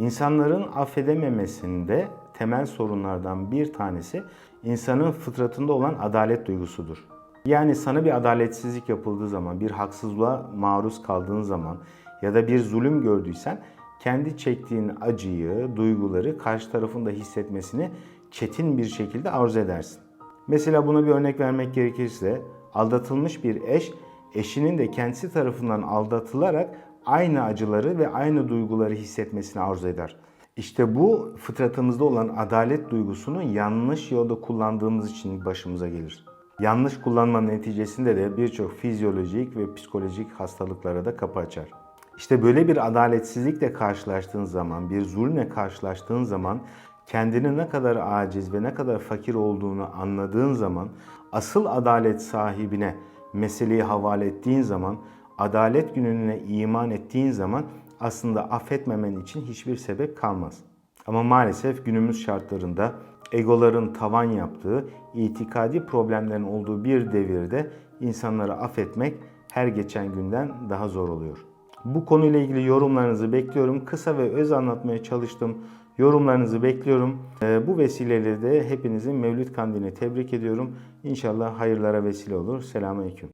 İnsanların affedememesinde temel sorunlardan bir tanesi insanın fıtratında olan adalet duygusudur. Yani sana bir adaletsizlik yapıldığı zaman, bir haksızlığa maruz kaldığın zaman ya da bir zulüm gördüysen kendi çektiğin acıyı, duyguları karşı tarafın da hissetmesini çetin bir şekilde arzu edersin. Mesela buna bir örnek vermek gerekirse aldatılmış bir eş eşinin de kendisi tarafından aldatılarak aynı acıları ve aynı duyguları hissetmesini arzu eder. İşte bu fıtratımızda olan adalet duygusunu yanlış yolda kullandığımız için başımıza gelir. Yanlış kullanmanın neticesinde de birçok fizyolojik ve psikolojik hastalıklara da kapı açar. İşte böyle bir adaletsizlikle karşılaştığın zaman, bir zulmle karşılaştığın zaman kendini ne kadar aciz ve ne kadar fakir olduğunu anladığın zaman asıl adalet sahibine meseleyi havale ettiğin zaman, adalet gününe iman ettiğin zaman aslında affetmemen için hiçbir sebep kalmaz. Ama maalesef günümüz şartlarında egoların tavan yaptığı, itikadi problemlerin olduğu bir devirde insanları affetmek her geçen günden daha zor oluyor. Bu konuyla ilgili yorumlarınızı bekliyorum. Kısa ve öz anlatmaya çalıştım. Yorumlarınızı bekliyorum. Ee, Bu vesileyle de hepinizin Mevlüt Kandilini tebrik ediyorum. İnşallah hayırlara vesile olur. Selamünaleyküm.